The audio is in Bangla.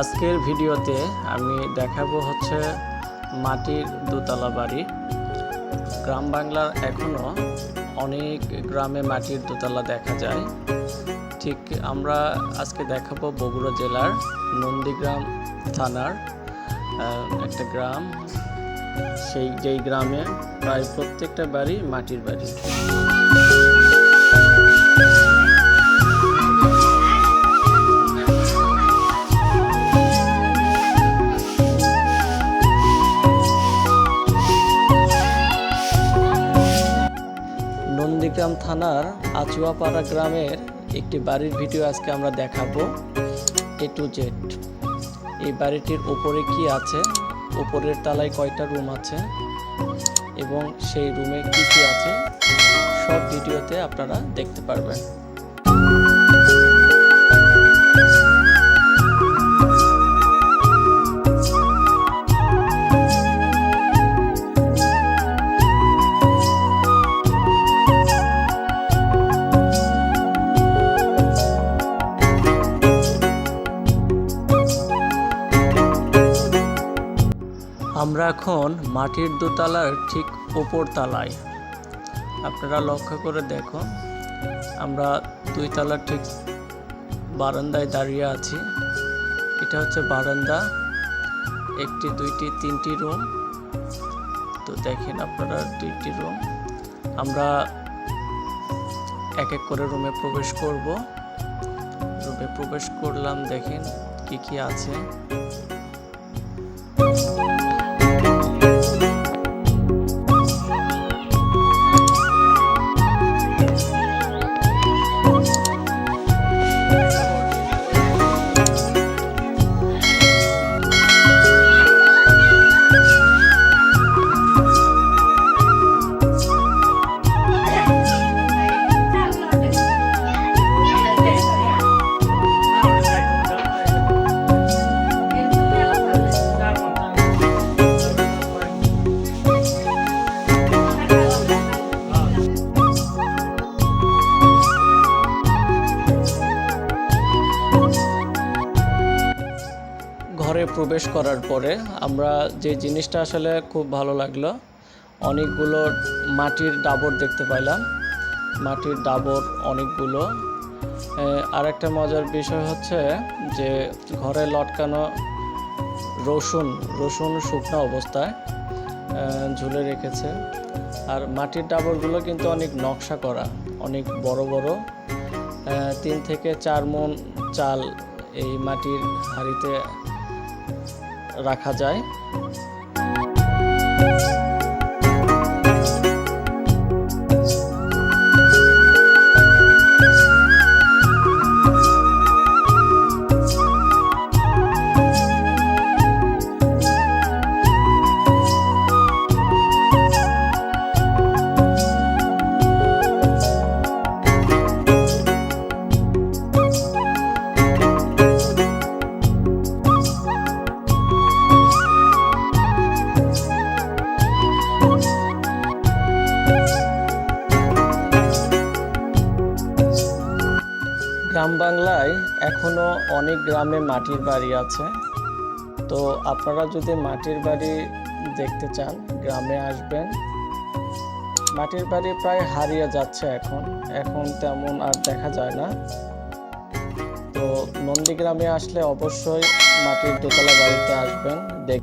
আজকের ভিডিওতে আমি দেখাবো হচ্ছে মাটির দোতলা বাড়ি। গ্রাম বাংলার এখনও অনেক গ্রামে মাটির দোতলা দেখা যায়। ঠিক আমরা আজকে দেখাবো বগুড়া জেলার নন্দীগ্রাম থানার একটা গ্রাম। সেই, যেই গ্রামে প্রায় প্রত্যেকটা বাড়ি মাটির বাড়ি। থানার আচুয়াপাড়া গ্রামের একটি বাড়ির ভিডিও আজকে আমরা দেখাবো। এ টু জেড এই বাড়িটির উপরে কি আছে? উপরের তালায় কয়টা রুম আছে? এবং সেই রুমে কি কি আছে? সব ভিডিওতে আপনারা দেখতে পারবেন। আমরা এখন মাটির দোতলার ঠিক ওপর তলায়। আপনারা লক্ষ্য করে দেখুন, আমরা দুই তলার ঠিক বারান্দায় দাঁড়িয়ে আছি। এটা হচ্ছে বারান্দা, একটি, দুইটি, তিনটি রুম। তো দেখেন আপনারা দুইটি রুম। আমরা এক এক করে রুমে প্রবেশ করব। রুমে প্রবেশ করলাম, দেখেন কি কি আছে। প্রবেশ করার পরে আমরা যে জিনিসটা আসলে খুব ভালো লাগল, অনেকগুলো মাটির ডাবর দেখতে পাইলাম। মাটির ডাবর অনেকগুলো। আর একটা মজার বিষয় হচ্ছে যে ঘরে লটকানো রসুন রসুন শুকনো অবস্থায় ঝুলে রেখেছে। আর মাটির ডাবরগুলো কিন্তু অনেক নকশা করা, অনেক বড় বড়। তিন থেকে চার মন চাল এই মাটির হাঁড়িতে রাখা যায়। গ্রাম বাংলায় এখনও অনেক গ্রামে মাটির বাড়ি আছে। তো আপনারা যদি মাটির বাড়ি দেখতে চান, গ্রামে আসবেন। মাটির বাড়ি প্রায় হারিয়ে যাচ্ছে এখন। এখন তেমন আর দেখা যায় না। তো নন্দীগ্রামে আসলে অবশ্যই মাটির দোতলা বাড়িতে আসবেন দেখ